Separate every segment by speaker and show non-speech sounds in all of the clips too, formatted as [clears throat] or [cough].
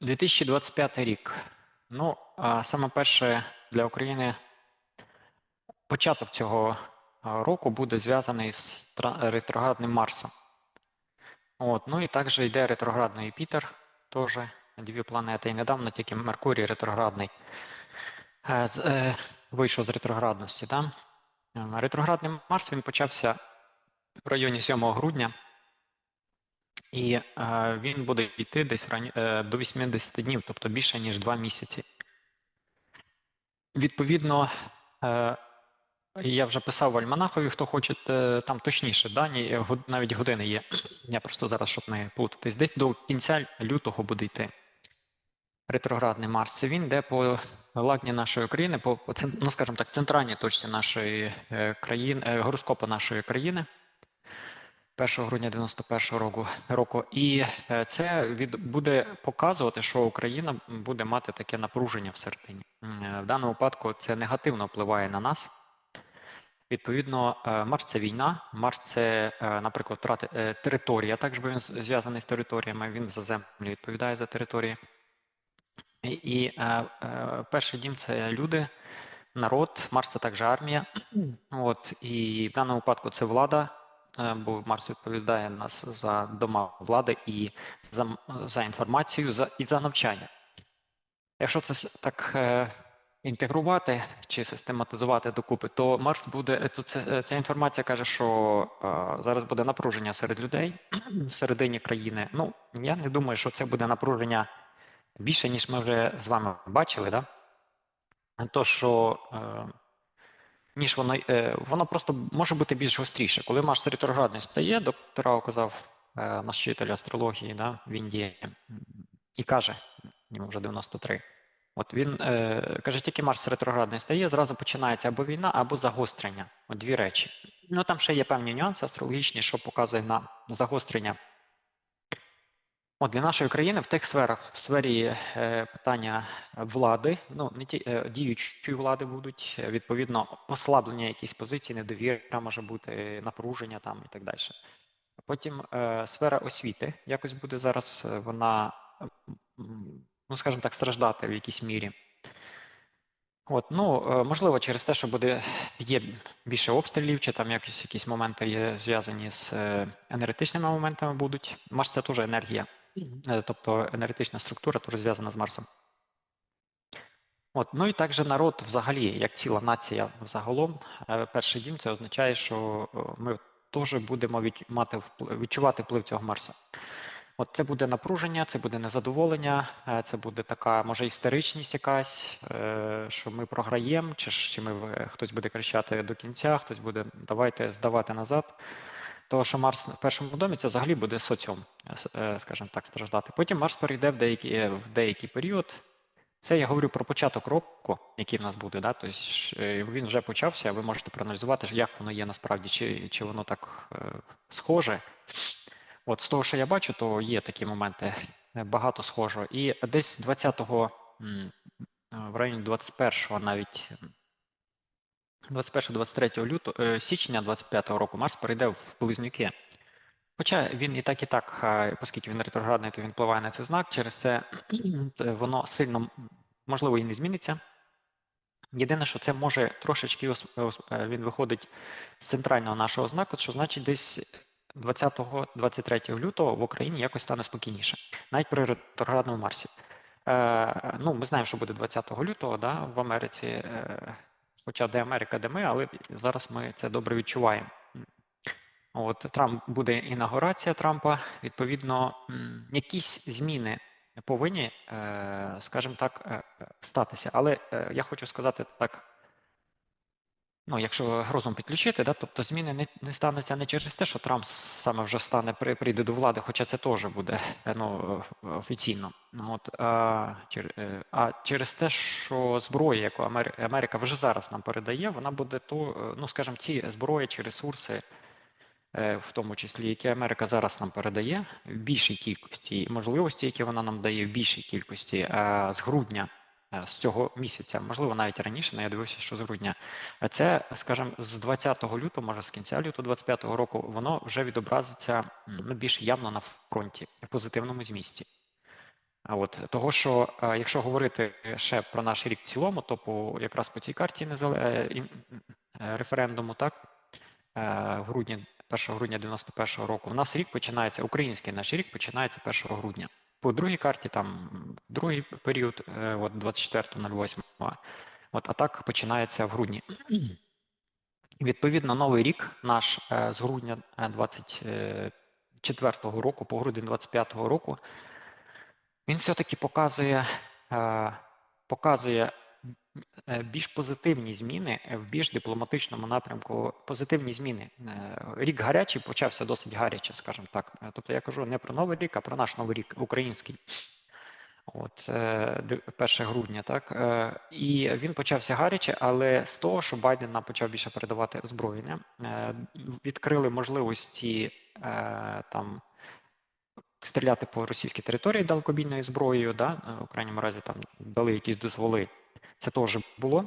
Speaker 1: 2025 рік. Ну, саме перше для України початок цього року буде зв'язаний з ретроградним Марсом. От, ну і також йде ретроградний Юпітер, теж дві планети. І недавно тільки Меркурій ретроградний е, е, вийшов з ретроградності. Да? Ретроградний Марс він почався в районі 7 грудня. І е, він буде йти десь рані- е, до 80 днів, тобто більше ніж 2 місяці. Відповідно, е, я вже писав в Альманахові, хто хоче, е, там точніше дані, навіть години є. Я просто зараз, щоб не плутатись, десь до кінця лютого буде йти. Ретроградний Марс. Це він йде по лагні нашої країни, по ну, скажімо так, центральній точці нашої е, країни, е, гороскопу нашої країни. 1 грудня 91 року року, і е, це від буде показувати, що Україна буде мати таке напруження всередині. М, е, В даному випадку це негативно впливає на нас. Відповідно, е, Марс це війна. Марс це, наприклад, втрати територія. Також бо він зв'язаний з територіями. Він за землю відповідає за території. І, і перший дім це люди, народ. Марс це також армія. [clears throat] От і в даному випадку це влада, бо Марс відповідає нас за дома влади і за, за інформацію, за і за навчання. Якщо це так е, інтегрувати чи систематизувати докупи, то Марс буде е, то це, е, ця інформація каже, що е, зараз буде напруження серед людей [clears throat] всередині країни. Ну я не думаю, що це буде напруження більше, ніж ми вже з вами бачили, да? То що е, ніж воно е, воно просто може бути більш гостріше. Коли Марс ретроградний стає, доктора казав е, наш вчитель астрології да, в Індії і каже, йому вже 93. От він е, каже, тільки Марс ретроградний стає, зразу починається або війна, або загострення. От дві речі. Ну там ще є певні нюанси астрологічні, що показує на загострення. От для нашої країни в тих сферах, в сфері е, питання влади, ну не ті е, діючої влади будуть е, відповідно послаблення якісь позиції, недовіра може бути, напруження там і так далі. Потім е, сфера освіти якось буде зараз е, вона, ну скажімо так, страждати в якійсь мірі. От, ну е, можливо, через те, що буде є більше обстрілів, чи там якісь якісь моменти є зв'язані з енергетичними моментами будуть. Марс це теж енергія, тобто енергетична структура теж зв'язана з Марсом. От, ну і також народ взагалі, як ціла нація взагалом, е, перший дім це означає, що е, ми теж будемо від, мати впли- відчувати вплив цього Марса. От це буде напруження, це буде незадоволення, е, це буде така, може, істеричність якась, що ми програємо, чи, чи ми хтось буде кричати до кінця, хтось буде давайте здавати назад. Того, що Марс в першому домі це взагалі буде соціум, е, е, скажімо так, страждати. Потім Марс перейде в деякий, в деякий період. Це я говорю про початок року, який в нас буде. Да? Тобто е, він вже почався, ви можете проаналізувати, як воно є насправді, чи, чи воно так е, схоже. От з того, що я бачу, то є такі моменти е, багато схожого. І десь 20-го, е, в районі 21-го навіть 21-23 лютого е, січня 25-го року Марс перейде в близнюки. Хоча він і так, і так, оскільки він ретроградний, то він впливає на цей знак. Через це [clears throat] воно сильно можливо і не зміниться. Єдине, що це може трошечки е, він виходить з центрального нашого знаку, що значить десь 20-23 лютого в Україні якось стане спокійніше, навіть при ретроградному Марсі. Е, ну, ми знаємо, що буде 20 лютого да, в Америці. Е, хоча де Америка, де ми, але зараз ми це добре відчуваємо. От Трамп буде інаугурація Трампа. Відповідно, якісь зміни повинні, е, скажімо так, е, е, статися. Але я хочу сказати так. Ну, якщо розум підключити, да, тобто зміни не, не стануться не через те, що Трамп саме вже стане при, прийде до влади, хоча це теж буде е, ну, офіційно. Ну, От, а, е, а через те, що зброя, яку Амер- Америка вже зараз нам передає, вона буде то, е, ну скажімо, ці зброї чи ресурси, в тому числі, які Америка зараз нам передає, в більшій кількості, і можливості, які вона нам дає в більшій кількості, е, з грудня. Е, З цього місяця, можливо, навіть раніше, але я дивився, що з грудня. Це, скажімо, з 20 лютого, може з кінця лютого 25 року, воно вже відобразиться ну, більш явно на фронті в позитивному змісті. А от того, що е, якщо говорити ще про наш рік в цілому, то по якраз по цій карті незале... е, референдуму, так в грудні, 1 грудня 91-го року, у нас рік починається, український наш рік починається 1 грудня. По другій карті, там другий період, е, от 24.08, от, а так починається в грудні. Відповідно, новий рік наш е, з грудня 24-го року по грудень 25-го року, він все-таки показує, е, показує е, більш позитивні зміни е, в більш дипломатичному напрямку. Позитивні зміни. Е, Рік гарячий почався досить гаряче, скажімо так. Е, Тобто я кажу не про новий рік, а про наш новий рік український. От е, 1 грудня, так Е, і він почався гаряче, але з того, що Байден нам почав більше передавати озброєння, е, відкрили можливості е, там стріляти по російській території далекобійною зброєю, да, е, в крайньому разі там дали якісь дозволи. Це теж було.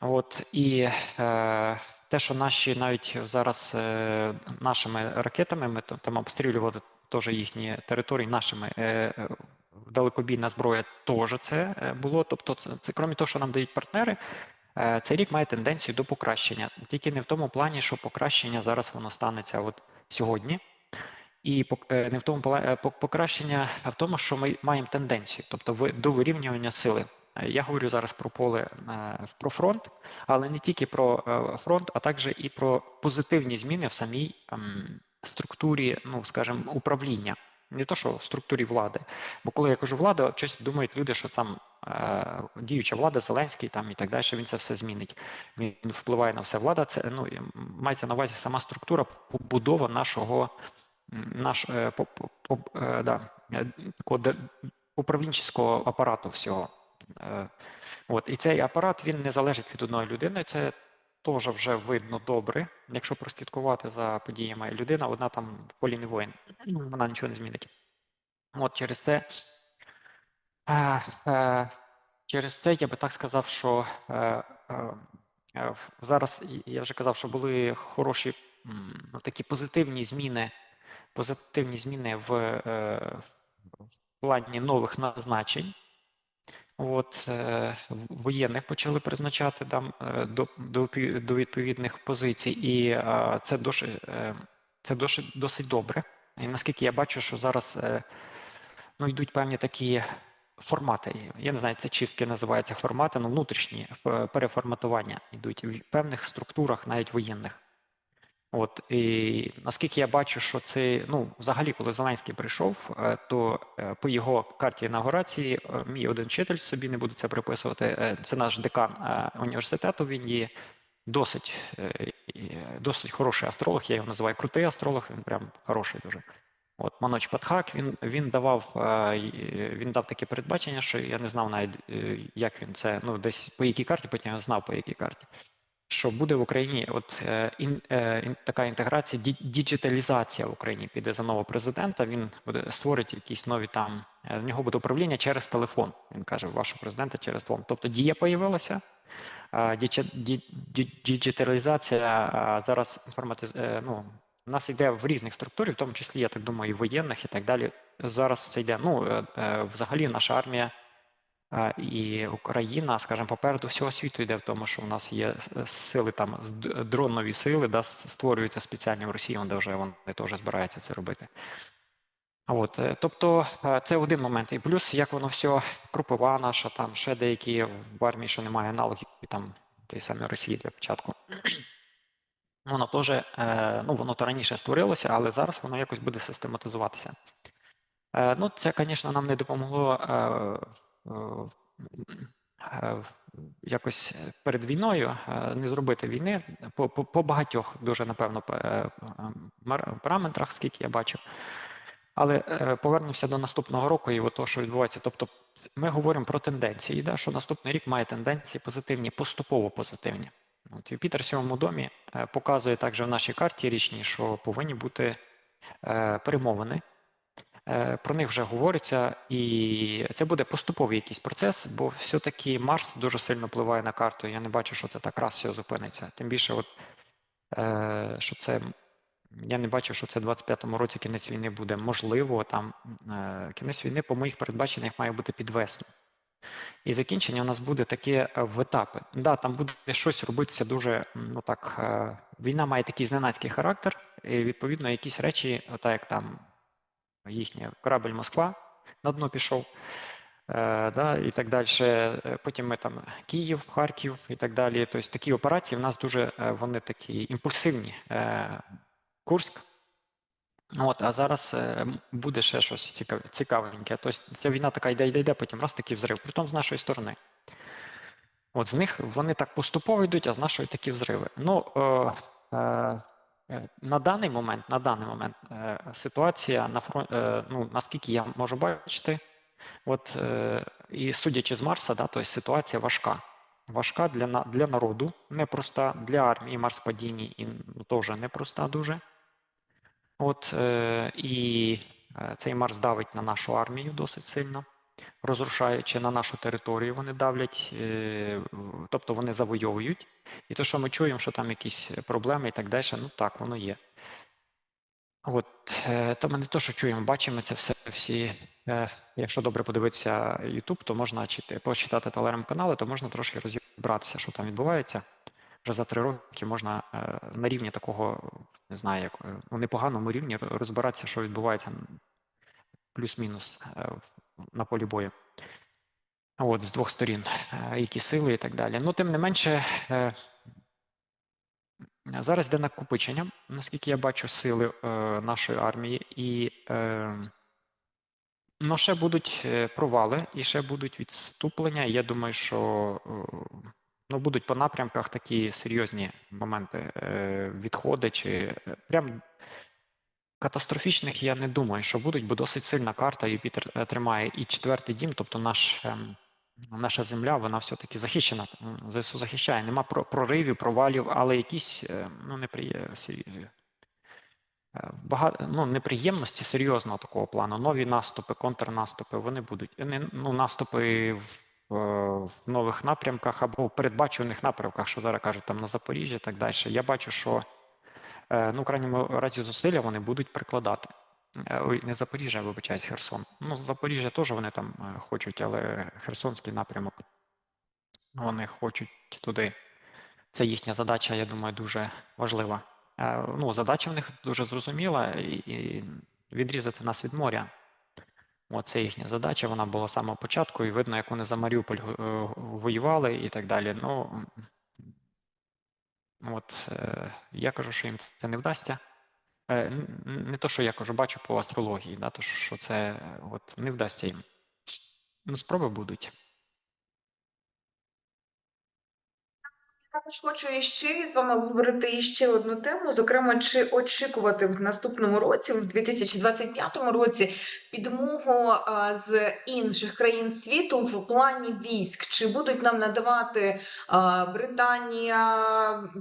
Speaker 1: От і е, те, що наші навіть зараз е, нашими ракетами ми там, обстрілювали теж їхні території, нашими е, далекобійна зброя теж це е, було. Тобто, це, це крім того, що нам дають партнери. е, Цей рік має тенденцію до покращення, тільки не в тому плані, що покращення зараз воно станеться от сьогодні, і е, не в тому е, по- покращення, а в тому, що ми маємо тенденцію, тобто до вирівнювання сили. Е, Я говорю зараз про поле е, про фронт, але не тільки про е, фронт, а також і про позитивні зміни в самій ем, структурі, ну скажімо, управління. Не то, що в структурі влади. Бо коли я кажу влада, щось думають люди, що там е, діюча влада, Зеленський там і так далі, він це все змінить. Він впливає на все. Влада це ну мається на увазі сама структура, побудова нашого наш, е, по, по, е, да, управлінчого апарату всього. Е, От, і цей апарат він не залежить від одної людини. Це теж вже видно добре, якщо прослідкувати за подіями. Людина одна там в полі не воїн, вона нічого не змінить. От через це, е, е, через це я би так сказав, що зараз я вже казав, що були хороші ну, такі позитивні зміни, позитивні зміни в, в плані нових назначень. От е, воєнних почали призначати там е, до, до, до відповідних позицій, і е, це досить, це досить, досить добре. І наскільки я бачу, що зараз ну, йдуть певні такі формати. Я не знаю, це чистки називаються формати, ну внутрішні переформатування йдуть в певних структурах, навіть воєнних. От і наскільки я бачу, що це ну взагалі, коли Зеленський прийшов, е, то е, по його карті інаугурації е, мій один вчитель собі не буду це приписувати. Це наш декан університету. Він є досить досить хороший астролог. Я його називаю крутий астролог. Він прям хороший дуже. От Маноч Патхак, він він давав він дав таке передбачення, що я не знав навіть як він це ну десь по якій карті, потім я знав по якій карті що буде в Україні от е, ін, е, ін- така інтеграція, ді- діджиталізація в Україні піде за нового президента. Він буде створить якісь нові там. е, В нього буде управління через телефон. Він каже, вашого президента через телефон. Тобто дія появилася. Діджиталізація зараз інформатиз... ну, у нас йде в різних структурах, в тому числі, я так думаю, і воєнних і так далі. Зараз це йде. Ну, взагалі, наша армія І Україна, скажімо, попереду всього світу йде в тому, що у нас є сили там дронові сили, да, створюються спеціальні в Росії, де вже вони теж збираються це робити. От, е, тобто е, це один момент. І плюс, як воно все, крупова наша, там ще деякі в армії, що немає аналогів, там тієї самої Росії для початку. [clears throat] Воно теж, е, ну воно то раніше створилося, але зараз воно якось буде систематизуватися. Ну, це, звісно, нам не допомогло якось перед війною е, не зробити війни по, багатьох дуже, напевно, е, параметрах, скільки я бачив. Але е, повернемося до наступного року і от того, що відбувається. Тобто, ми говоримо про тенденції, да, що наступний рік має тенденції позитивні, поступово позитивні. От Юпітер в сьомому домі е, показує також в нашій карті річній, що повинні бути е, перемовини. Е, Про них вже говориться, і це буде поступовий якийсь процес, бо все-таки Марс дуже сильно впливає на карту. Я не бачу, що це так раз все зупиниться. Тим більше, от, е, що це я не бачу, що це в 25-му році кінець війни буде. Можливо, там е, кінець війни, по моїх передбаченнях, має бути під весну. І закінчення у нас буде таке в етапи. Да, там буде щось робитися дуже. Ну так, війна має такий зненацький характер, і відповідно якісь речі, отак як там їхній корабель Москва на дно пішов. Е, да, і так далі. Е, Потім ми там Київ, Харків і так далі. Тобто такі операції в нас дуже е, вони такі імпульсивні. Курськ. От, а зараз буде ще щось цікав, цікавеньке. Тобто ця війна така йде, йде, йде, потім раз такий взрив, притом з нашої сторони. От з них вони так поступово йдуть, а з нашої такі взриви. Ну, е, е, на даний момент, на даний момент е, ситуація на фронт, е, ну, наскільки я можу бачити, от, е, і судячи з Марса, да, тобто ситуація важка. Важка для, для народу, непроста, для армії Марс падінні і теж непроста дуже. От, е, і е, цей Марс давить на нашу армію досить сильно, розрушаючи на нашу територію, вони давлять, е, тобто вони завойовують. І те, що ми чуємо, що там якісь проблеми і так далі, ну так, воно є. От, е, то ми не то, що чуємо, бачимо це все всі. е, Якщо добре подивитися YouTube, то можна почитати телеграм-канали, то можна трошки розібратися, що там відбувається. Вже за три роки можна на рівні такого, не знаю, як ну, непоганому рівні розбиратися, що відбувається плюс-мінус е, на полі бою. От, з двох сторін, е, які сили і так далі. Ну, тим не менше, е, Зараз йде накопичення, наскільки я бачу, сили нашої армії, і ну, ще будуть провали, і ще будуть відступлення. Я думаю, що ну, будуть по напрямках такі серйозні моменти відходи, чи прям катастрофічних я не думаю, що будуть, бо досить сильна карта Юпітер е, тримає і четвертий дім, тобто наш. ем, Наша земля, вона все-таки захищена. ЗСУ захищає. Нема проривів, провалів, але якісь е, ну, неприємності, багато, ну, неприємності серйозного такого плану. Нові наступи, контрнаступи, вони будуть. Ну, наступи в, е, в нових напрямках або в передбачуваних напрямках, що зараз кажуть, там на Запоріжжі і так далі. Я бачу, що е, ну, в крайньому разі зусилля вони будуть прикладати. Е, Ой, не Запоріжжя, вибачаюсь, Херсон. Ну, Запоріжжя теж вони там е, хочуть, але Херсонський напрямок вони хочуть туди. Це їхня задача, я думаю, дуже важлива. Е, Ну, задача в них дуже зрозуміла і, відрізати нас від моря. От це їхня задача, вона була з самого початку, і видно, як вони за Маріуполь е, воювали і так далі. Ну, от е, я кажу, що їм це не вдасться. Е, Не то, що я кажу, бачу по астрології, да, то, що це е, от, не вдасться їм. Ну, спроби будуть.
Speaker 2: Також хочу іще з вами обговорити іще одну тему. Зокрема, чи очікувати в наступному році, в 2025 році, підмогу з інших країн світу в плані військ? Чи будуть нам надавати Британія,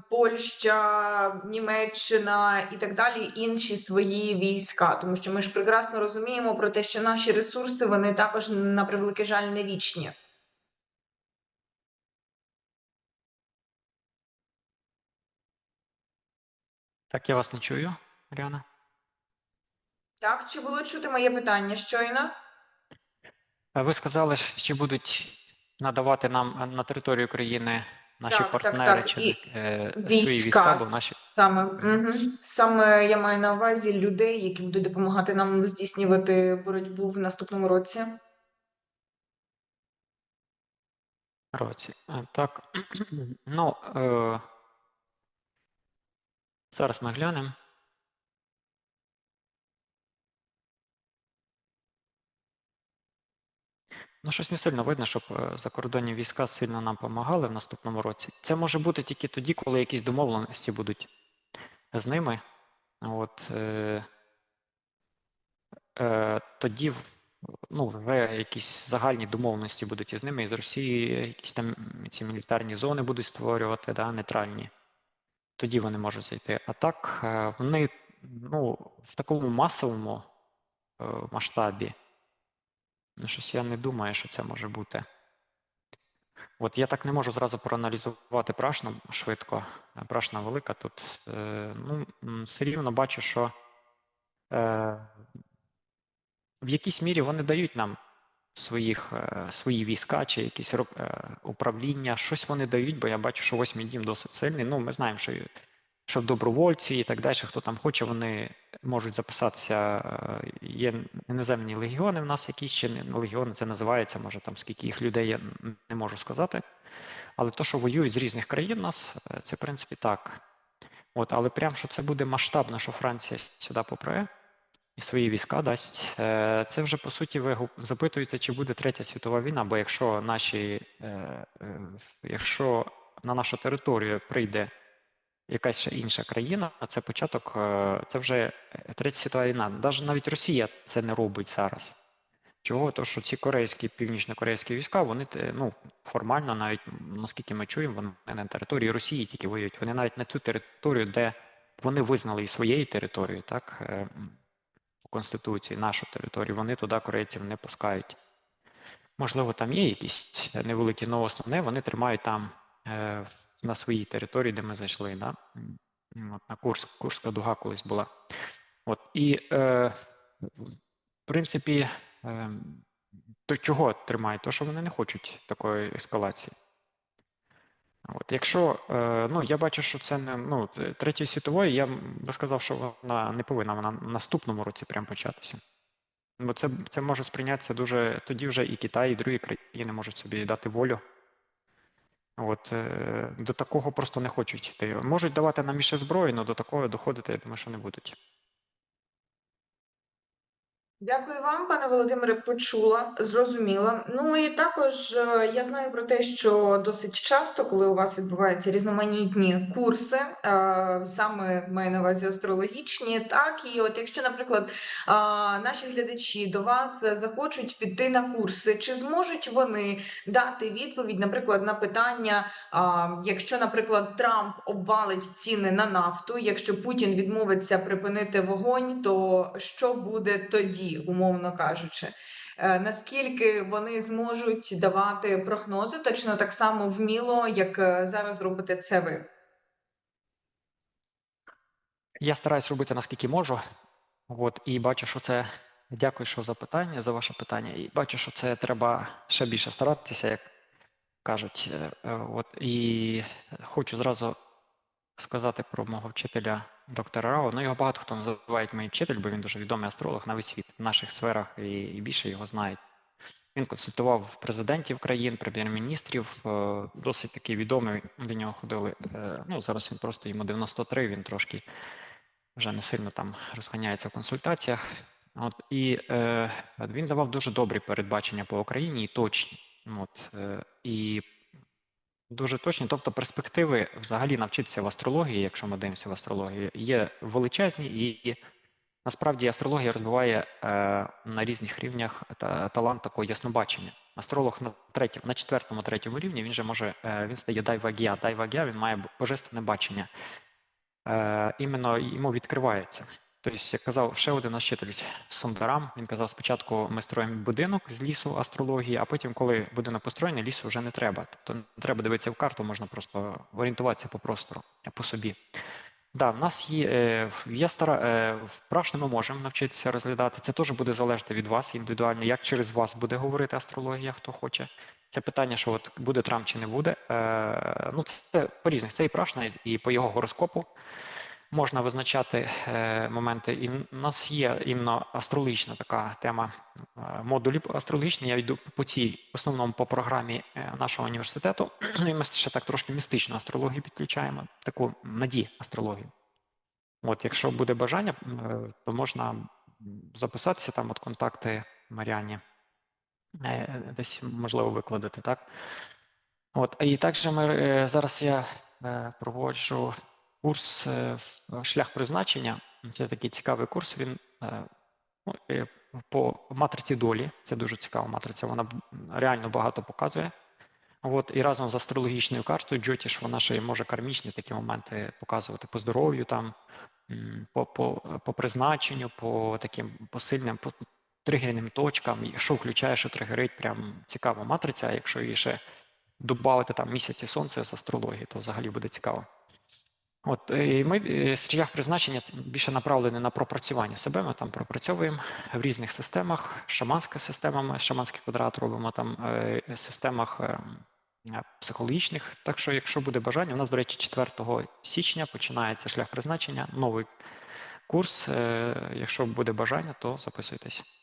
Speaker 2: Польща, Німеччина і так далі інші свої війська? Тому що ми ж прекрасно розуміємо про те, що наші ресурси вони також на превеликий жаль не вічні.
Speaker 1: Так, я вас не чую, Маріана.
Speaker 2: Так, чи було чути моє питання щойно?
Speaker 1: Е, Ви сказали, чи будуть надавати нам е, на територію країни наші
Speaker 2: Так, так,
Speaker 1: партнери
Speaker 2: так,
Speaker 1: чи
Speaker 2: і
Speaker 1: е, свої
Speaker 2: Війська
Speaker 1: війська, бо наші
Speaker 2: саме угу. саме я маю на увазі людей, які будуть допомагати нам здійснювати боротьбу в наступному році.
Speaker 1: році. Так, [clears throat] ну е, зараз ми глянемо. Ну, щось не сильно видно, щоб е, закордонні війська сильно нам допомагали в наступному році. Це може бути тільки тоді, коли якісь домовленості будуть з ними. От, е, е, тоді ну, вже якісь загальні домовленості будуть із ними, і з Росією, якісь там ці мілітарні зони будуть створювати, да, нейтральні. Тоді вони можуть зайти. А так, е, вони ну, в такому масовому е, масштабі. Ну, щось я не думаю, що це може бути. От я так не можу зразу проаналізувати прашну швидко. Прашна велика тут. Е, ну, все рівно бачу, що е, в якійсь мірі вони дають нам своїх, е, свої війська чи якісь е, управління, щось вони дають, бо я бачу, що восьмий дім досить сильний. Ну, ми знаємо, що, що добровольці і так далі, хто там хоче, вони можуть записатися. е, Є іноземні легіони в нас якісь, чи не легіони це називається, може там скільки їх людей, я не можу сказати. Але то, що воюють з різних країн, нас, це в принципі так. От, але прям що це буде масштабно, що Франція сюди попре і свої війська дасть. е, Це вже по суті ви запитуєте, чи буде третя світова війна, бо якщо наші, е, е, якщо на нашу територію прийде якась ще інша країна, це початок, це вже третя світова війна. Навіть Росія це не робить зараз. Чого? То, що ці корейські, північно-корейські війська, вони ну, формально, навіть наскільки ми чуємо, вони на території Росії тільки воюють. Вони навіть не ту територію, де вони визнали і своєю територією, так, Конституції, нашу територію, вони туди корейців не пускають. Можливо, там є якісь невеликі, але основне вони тримають там е, на своїй території, де ми зайшли. Да? От, на Курск, Курська дуга колись була. От, і, е, в принципі, е, то чого тримають? То, що вони не хочуть такої ескалації. От, якщо, е, ну, я бачу, що це не, ну, т- третьої світової, я би сказав, що вона не повинна вона наступному році прям початися. Бо це, це може сприйнятися дуже, тоді вже і Китай, і другі країни можуть собі дати волю. От, е, до такого просто не хочуть йти. Можуть давати нам іще зброю, але до такого доходити, я думаю, що не будуть.
Speaker 2: Дякую вам, пане Володимире, почула, зрозуміла. Ну і також е, я знаю про те, що досить часто, коли у вас відбуваються різноманітні курси, е, саме маю на увазі астрологічні, так і от якщо, наприклад, е, наші глядачі до вас захочуть піти на курси, чи зможуть вони дати відповідь, наприклад, на питання, якщо, наприклад, Трамп обвалить ціни на нафту, якщо Путін відмовиться припинити вогонь, то що буде тоді, умовно кажучи? Е, Наскільки вони зможуть давати прогнози точно так само вміло, як е, зараз робите це ви?
Speaker 1: Я стараюсь робити наскільки можу. От, і бачу, що це. Дякую, що за питання, за ваше питання. І бачу, що це треба ще більше старатися, як кажуть. Е, От, і хочу зразу сказати про мого вчителя доктора Рао. Ну, його багато хто називає мій вчитель, бо він дуже відомий астролог на весь світ в наших сферах і, і більше його знають. Він консультував президентів країн, прем'єр-міністрів, е, досить такий відомий. До нього ходили. е, Ну, зараз він просто йому 93, він трошки вже не сильно там розганяється в консультаціях. От, і е, він давав дуже добрі передбачення по Україні і точні. От, е, і дуже точні. Тобто перспективи взагалі навчитися в астрології, якщо ми дивимося в астрологію, є величезні, і насправді астрологія розвиває е, на різних рівнях та, талант такого яснобачення. Астролог на третьому, на четвертому, третьому рівні він же може, е, він стає дайвагія. Дайвагія він має божественне бачення е, іменно йому відкривається. Тобто, як казав ще один наш вчитель Сундарам, він казав, спочатку ми строїмо будинок з лісу астрології, а потім, коли будинок построєний, лісу вже не треба. Тобто не треба дивитися в карту, можна просто орієнтуватися по простору, по собі. Да, в нас є, е, є стара, е, в прашне ми можемо навчитися розглядати. Це теж буде залежати від вас індивідуально, як через вас буде говорити астрологія, хто хоче. Це питання, що от буде Трамп чи не буде. Е, ну, це по різних. Це і прашна, і по його гороскопу можна визначати е, моменти. І в нас є іменно астрологічна така тема е, модулі астрологічні. Я йду по цій, основному по програмі е, нашого університету. [clears throat] Ну і ми ще так трошки містичну астрологію підключаємо, таку наді астрологію. От, якщо буде бажання, то можна записатися там, от контакти Маріані, десь можливо викладати, так? От, і також ми зараз я проводжу курс е, шлях призначення. Це такий цікавий курс. Він е, ну, е, по матриці долі. Це дуже цікава матриця. Вона реально багато показує. От, і разом з астрологічною картою Джотіш, вона ще й може кармічні такі моменти показувати по здоров'ю, там, по, по, по призначенню, по таким посильним, по тригерним точкам, що включає, що тригерить, прям цікава матриця. Якщо її ще додати там місяці сонця з астрології, то взагалі буде цікаво. От, і ми е, шлях призначення більше направлений на пропрацювання себе. Ми там пропрацьовуємо в різних системах, шаманська система, ми шаманський квадрат робимо там е, системах е, е, психологічних. Так що, якщо буде бажання, у нас, до речі, 4 січня починається шлях призначення, новий курс. Е, Якщо буде бажання, то записуйтесь.